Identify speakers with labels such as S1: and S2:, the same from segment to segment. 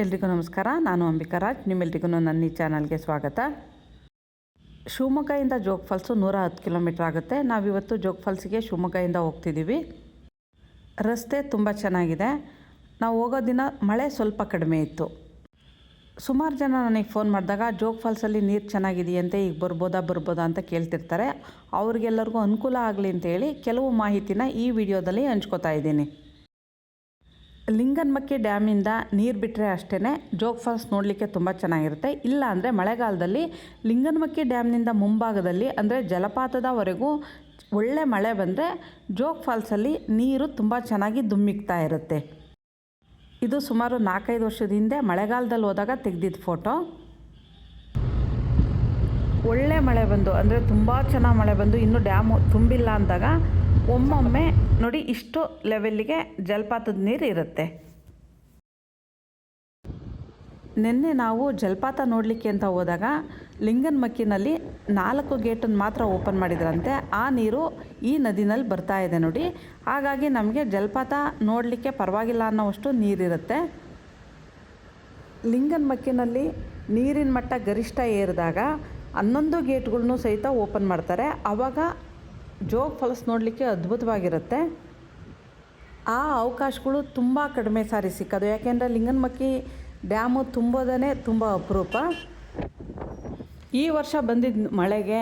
S1: ಎಲ್ರಿಗೂ ನಮಸ್ಕಾರ, ನಾನು ಅಂಬಿಕಾ ರಾಜ್. ನಿಮ್ಮೆಲ್ರಿಗೂ ನನ್ನ ಈ ಚಾನಲ್ಗೆ ಸ್ವಾಗತ. ಶಿವಮೊಗ್ಗದಿಂದ ಜೋಗ್ ಫಾಲ್ಸು ನೂರ ಹತ್ತು ಕಿಲೋಮೀಟ್ರ್ ಆಗುತ್ತೆ. ನಾವಿವತ್ತು ಜೋಗ್ ಫಾಲ್ಸಿಗೆ ಶಿವಮೊಗ್ಗದಿಂದ ಹೋಗ್ತಿದ್ದೀವಿ. ರಸ್ತೆ ತುಂಬ ಚೆನ್ನಾಗಿದೆ. ನಾವು ಹೋಗೋ ದಿನ ಮಳೆ ಸ್ವಲ್ಪ ಕಡಿಮೆ ಇತ್ತು. ಸುಮಾರು ಜನ ನನಗೆ ಫೋನ್ ಮಾಡಿದಾಗ, ಜೋಗ್ ಫಾಲ್ಸಲ್ಲಿ ನೀರು ಚೆನ್ನಾಗಿದೆಯಂತೆ, ಈಗ ಬರ್ಬೋದಾ ಬರ್ಬೋದಾ ಅಂತ ಕೇಳ್ತಿರ್ತಾರೆ. ಅವ್ರಿಗೆಲ್ಲರಿಗೂ ಅನುಕೂಲ ಆಗಲಿ ಅಂತೇಳಿ ಕೆಲವು ಮಾಹಿತಿನ ಈ ವಿಡಿಯೋದಲ್ಲಿ ಹಂಚ್ಕೋತಾ ಇದ್ದೀನಿ. ಲಿಂಗನ್ಮಕ್ಕಿ ಡ್ಯಾಮಿಂದ ನೀರು ಬಿಟ್ಟರೆ ಅಷ್ಟೇ ಜೋಗ್ ಫಾಲ್ಸ್ ನೋಡಲಿಕ್ಕೆ ತುಂಬ ಚೆನ್ನಾಗಿರುತ್ತೆ. ಇಲ್ಲ ಅಂದರೆ ಮಳೆಗಾಲದಲ್ಲಿ ಲಿಂಗನ್ಮಕ್ಕಿ ಡ್ಯಾಮ್ನಿಂದ ಮುಂಭಾಗದಲ್ಲಿ ಅಂದರೆ ಜಲಪಾತದವರೆಗೂ ಒಳ್ಳೆ ಮಳೆ ಬಂದರೆ ಜೋಗ್ ಫಾಲ್ಸಲ್ಲಿ ನೀರು ತುಂಬ ಚೆನ್ನಾಗಿ ದುಮ್ಮಿಕ್ತಾ ಇರುತ್ತೆ. ಇದು ಸುಮಾರು ನಾಲ್ಕೈದು ವರ್ಷದ ಹಿಂದೆ ಮಳೆಗಾಲದಲ್ಲಿ ಹೋದಾಗ ತೆಗೆದಿದ್ದ ಫೋಟೋ. ಒಳ್ಳೆ ಮಳೆ ಬಂದು ಅಂದರೆ ತುಂಬ ಚೆನ್ನಾಗಿ ಮಳೆ ಬಂದು ಇನ್ನೂ ಡ್ಯಾಮು ತುಂಬಿಲ್ಲ ಅಂದಾಗ ಒಮ್ಮೊಮ್ಮೆ ನೋಡಿ ಇಷ್ಟು ಲೆವೆಲ್ಲಿಗೆ ಜಲಪಾತದ ನೀರು ಇರುತ್ತೆ. ನಿನ್ನೆ ನಾವು ಜಲಪಾತ ನೋಡಲಿಕ್ಕೆ ಅಂತ ಹೋದಾಗ ಲಿಂಗನಮಕ್ಕಿನಲ್ಲಿ ನಾಲ್ಕು ಗೇಟನ್ನು ಮಾತ್ರ ಓಪನ್ ಮಾಡಿದ್ರಂತೆ. ಆ ನೀರು ಈ ನದಿನಲ್ಲಿ ಬರ್ತಾ ಇದೆ ನೋಡಿ. ಹಾಗಾಗಿ ನಮಗೆ ಜಲಪಾತ ನೋಡಲಿಕ್ಕೆ ಪರವಾಗಿಲ್ಲ ಅನ್ನೋವಷ್ಟು ನೀರಿರುತ್ತೆ ಲಿಂಗನಮಕ್ಕಿನಲ್ಲಿ ನೀರಿನ ಮಟ್ಟ ಗರಿಷ್ಠ ಏರಿದಾಗ ಹನ್ನೊಂದು ಗೇಟ್ಗಳ್ನೂ ಸಹಿತ ಓಪನ್ ಮಾಡ್ತಾರೆ. ಆವಾಗ ಜೋಗ್ ಫಾಲ್ಸ್ ನೋಡಲಿಕ್ಕೆ ಅದ್ಭುತವಾಗಿರುತ್ತೆ. ಆ ಅವಕಾಶಗಳು ತುಂಬ ಕಡಿಮೆ ಸಾರಿ ಸಿಕ್ಕೋದು. ಯಾಕೆಂದರೆ ಲಿಂಗನಮಕ್ಕಿ ಡ್ಯಾಮು ತುಂಬೋದೇ ತುಂಬ ಅಪರೂಪ. ಈ ವರ್ಷ ಬಂದಿದ್ದ ಮಳೆಗೆ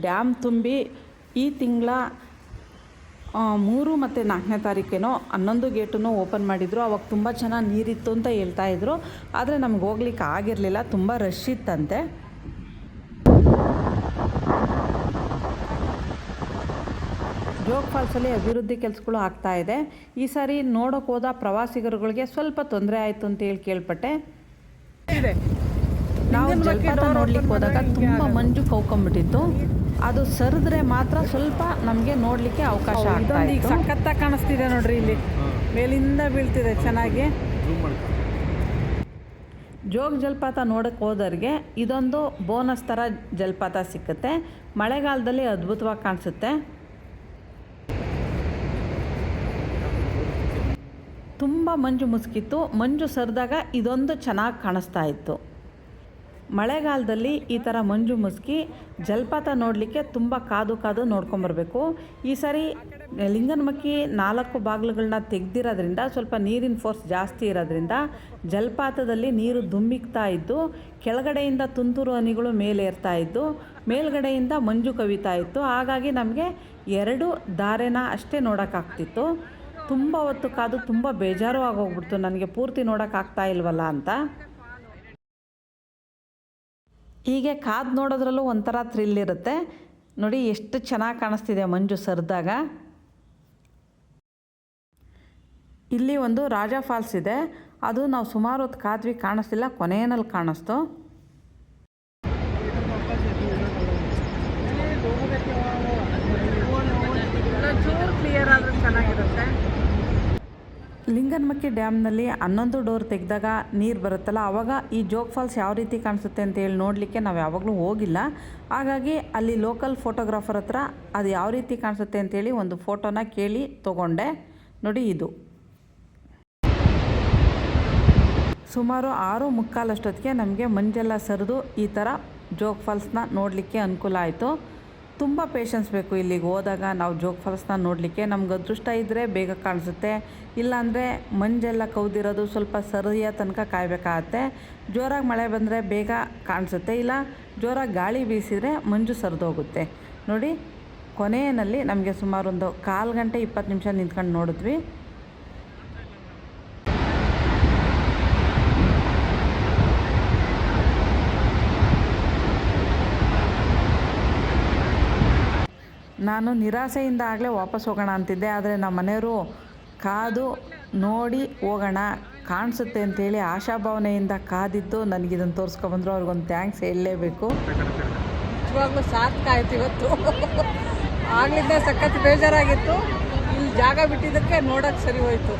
S1: ಡ್ಯಾಮ್ ತುಂಬಿ ಈ ತಿಂಗಳ ಮೂರು ಮತ್ತು ನಾಲ್ಕನೇ ತಾರೀಕೇನೋ ಹನ್ನೊಂದು ಗೇಟನ್ನು ಓಪನ್ ಮಾಡಿದರು. ಅವಾಗ ತುಂಬ ಚೆನ್ನಾಗಿ ನೀರಿತ್ತು ಅಂತ ಹೇಳ್ತಾಯಿದ್ರು ಆದರೆ ನಮ್ಗೆ ಹೋಗ್ಲಿಕ್ಕೆ ಆಗಿರಲಿಲ್ಲ. ತುಂಬ ರಶ್ ಇತ್ತಂತೆ. ಜೋಗ್ ಫಾಲ್ಸಲ್ಲಿ ಅಭಿವೃದ್ಧಿ ಕೆಲಸಗಳು ಆಗ್ತಾ ಇದೆ. ಈ ಸಾರಿ ನೋಡೋಕೆ ಹೋದ ಪ್ರವಾಸಿಗರುಗಳಿಗೆ ಸ್ವಲ್ಪ ತೊಂದರೆ ಆಯಿತು ಅಂತ ಹೇಳಿ ಕೇಳ್ಪಟ್ಟೆ. ನಾವು ಜಲಪಾತ ನೋಡ್ಲಿಕ್ಕೆ ಹೋದಾಗ ತುಂಬ ಮಂಜು ಕೌಕೊಂಬಿಟ್ಟಿತ್ತು. ಅದು ಸರಿದ್ರೆ ಮಾತ್ರ ಸ್ವಲ್ಪ ನಮಗೆ ನೋಡಲಿಕ್ಕೆ ಅವಕಾಶ ಆಗ್ತಾ
S2: ಈಗ ಸಖತ್ತಾಗಿ ಕಾಣಿಸ್ತಿದೆ ನೋಡ್ರಿ ಇಲ್ಲಿ. ಮೇಲಿಂದ ಬೀಳ್ತಿದೆ ಚೆನ್ನಾಗಿ.
S1: ಜೋಗ ಜಲಪಾತ ನೋಡಕ್ಕೆ ಹೋದವ್ರಿಗೆ ಇದೊಂದು ಬೋನಸ್ ಥರ ಜಲಪಾತ ಸಿಕ್ಕುತ್ತೆ. ಮಳೆಗಾಲದಲ್ಲಿ ಅದ್ಭುತವಾಗಿ ಕಾಣಿಸುತ್ತೆ. ತುಂಬ ಮಂಜು ಮುಸುಕಿತ್ತು. ಮಂಜು ಸರಿದಾಗ ಇದೊಂದು ಚೆನ್ನಾಗಿ ಕಾಣಿಸ್ತಾ ಇತ್ತು. ಮಳೆಗಾಲದಲ್ಲಿ ಈ ಥರ ಮಂಜು ಮುಸುಕಿ ಜಲಪಾತ ನೋಡಲಿಕ್ಕೆ ತುಂಬ ಕಾದು ಕಾದು ನೋಡ್ಕೊಂಬರ್ಬೇಕು ಈ ಸಾರಿ ಲಿಂಗನಮಕ್ಕಿ ನಾಲ್ಕು ಬಾಗಿಲುಗಳನ್ನ ತೆಗೆದಿರೋದ್ರಿಂದ ಸ್ವಲ್ಪ ನೀರಿನ ಫೋರ್ಸ್ ಜಾಸ್ತಿ ಇರೋದ್ರಿಂದ ಜಲಪಾತದಲ್ಲಿ ನೀರು ದುಮ್ಮಿಕ್ತಾ ಇದ್ದು, ಕೆಳಗಡೆಯಿಂದ ತುಂತುರು ಹನಿಗಳು ಮೇಲೇರ್ತಾ ಇದ್ದು, ಮೇಲ್ಗಡೆಯಿಂದ ಮಂಜು ಕವಿತಾ ಇತ್ತು. ಹಾಗಾಗಿ ನಮಗೆ ಎರಡು ದಾರೆನ ಅಷ್ಟೇ ನೋಡೋಕ್ಕಾಗ್ತಿತ್ತು. ತುಂಬ ಹೊತ್ತು ಕಾದು ತುಂಬ ಬೇಜಾರು ಆಗೋಗ್ಬಿಡ್ತು. ನನಗೆ ಪೂರ್ತಿ ನೋಡೋಕ್ಕಾಗ್ತಾ ಇಲ್ವಲ್ಲ ಅಂತ. ಹೀಗೆ ಕಾದು ನೋಡೋದ್ರಲ್ಲೂ ಒಂಥರ ಥ್ರಿಲ್ ಇರುತ್ತೆ. ನೋಡಿ ಎಷ್ಟು ಚೆನ್ನಾಗಿ ಕಾಣಿಸ್ತಿದೆ ಮಂಜು ಸರಿದಾಗ. ಇಲ್ಲಿ ಒಂದು ರಾಜ ಫಾಲ್ಸ್ ಇದೆ. ಅದು ನಾವು ಸುಮಾರು ಹೊತ್ತು ಕಾದ್ವಿ ಕಾಣಿಸ್ತಿಲ್ಲ ಕೊನೆಯಲ್ಲಿ ಕಾಣಿಸ್ತು
S2: ಚೂರು ಕ್ಲಿಯರ್ ಆದ್ರೆ ಚೆನ್ನಾಗಿರುತ್ತೆ
S1: ಲಿಂಗನ್ಮಕ್ಕಿ ಡ್ಯಾಮ್ನಲ್ಲಿ ಹನ್ನೊಂದು ಡೋರ್ ತೆಗೆದಾಗ ನೀರು ಬರುತ್ತಲ್ಲ ಆವಾಗ ಈ ಜೋಗ್ ಫಾಲ್ಸ್ ಯಾವ ರೀತಿ ಕಾಣಿಸುತ್ತೆ ಅಂತ ಹೇಳಿ ನೋಡಲಿಕ್ಕೆ ನಾವು ಯಾವಾಗಲೂ ಹೋಗಿಲ್ಲ. ಹಾಗಾಗಿ ಅಲ್ಲಿ ಲೋಕಲ್ ಫೋಟೋಗ್ರಾಫರ್ ಹತ್ರ ಅದು ಯಾವ ರೀತಿ ಕಾಣಿಸುತ್ತೆ ಅಂತೇಳಿ ಒಂದು ಫೋಟೋನ ಕೇಳಿ ತೊಗೊಂಡೆ. ನೋಡಿ ಇದು. ಸುಮಾರು ಆರು ಮುಕ್ಕಾಲಷ್ಟೊತ್ತಿಗೆ ನಮಗೆ ಮಂಜೆಲ್ಲ ಸರಿದು ಈ ಥರ ಜೋಗ್ ಫಾಲ್ಸ್ನ ನೋಡಲಿಕ್ಕೆ ಅನುಕೂಲ ಆಯಿತು. ತುಂಬ ಪೇಷನ್ಸ್ ಬೇಕು ಇಲ್ಲಿಗೆ ಹೋದಾಗ. ನಾವು ಜೋಗ್ ಫಾಲ್ಸ್ನ ನೋಡಲಿಕ್ಕೆ. ನಮ್ಗೆ ಅದೃಷ್ಟ ಇದ್ದರೆ ಬೇಗ ಕಾಣಿಸುತ್ತೆ. ಇಲ್ಲಾಂದರೆ ಮಂಜೆಲ್ಲ ಕೌದಿರೋದು ಸ್ವಲ್ಪ ಸರಿಯ ತನಕ ಕಾಯಬೇಕಾಗತ್ತೆ. ಜೋರಾಗಿ ಮಳೆ ಬಂದರೆ ಬೇಗ ಕಾಣಿಸುತ್ತೆ. ಇಲ್ಲ ಜೋರಾಗಿ ಗಾಳಿ ಬೀಸಿದರೆ ಮಂಜು ಸರಿದೋಗುತ್ತೆ ನೋಡಿ ಕೊನೆಯಲ್ಲಿ ನಮಗೆ ಸುಮಾರು ಒಂದು ಕಾಲು ಗಂಟೆ ಇಪ್ಪತ್ತು ನಿಮಿಷ ನಿಂತ್ಕೊಂಡು ನೋಡಿದ್ವಿ. ನಾನು ನಿರಾಸೆಯಿಂದ ಆಗಲೇ ವಾಪಸ್ ಹೋಗೋಣ ಅಂತಿದ್ದೆ, ಆದರೆ ನಮ್ಮ ಮನೆಯವರು ಕಾದು ನೋಡಿ ಹೋಗೋಣ ಕಾಣಿಸುತ್ತೆ ಅಂತೇಳಿ ಆಶಾಭಾವನೆಯಿಂದ ಕಾದಿದ್ದು ನನಗಿದನ್ನು ತೋರಿಸ್ಕೊಬಂದ್ರು ಅವ್ರಿಗೊಂದು ಥ್ಯಾಂಕ್ಸ್ ಹೇಳಲೇಬೇಕು.
S2: ನಿಜವಾಗ್ಲೂ ಸಾಕಾಯ್ತು ಇವತ್ತು. ಆಗ್ಲಿಂದ ಸಖತ್ ಬೇಜಾರಾಗಿತ್ತು. ಇಲ್ಲಿ ಜಾಗ ಬಿಟ್ಟಿದ್ದಕ್ಕೆ ನೋಡಕ್ಕೆ ಸರಿ ಹೋಯ್ತು.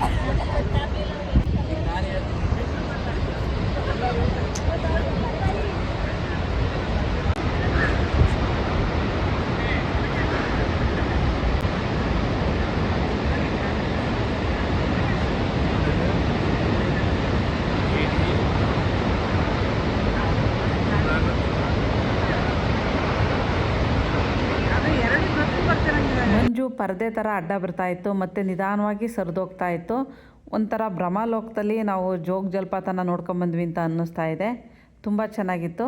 S1: ಪರದೆ ಥರ ಅಡ್ಡ ಬರ್ತಾ ಇತ್ತು, ಮತ್ತು ನಿಧಾನವಾಗಿ ಸರಿದೋಗ್ತಾ ಇತ್ತು. ಒಂಥರ ಭ್ರಮಾಲೋಕದಲ್ಲಿ ನಾವು ಜೋಗ ಜಲಪಾತನ ನೋಡ್ಕೊಂಬಂದ್ವಿ ಅಂತ ಅನ್ನಿಸ್ತಾ ಇದೆ. ತುಂಬ ಚೆನ್ನಾಗಿತ್ತು.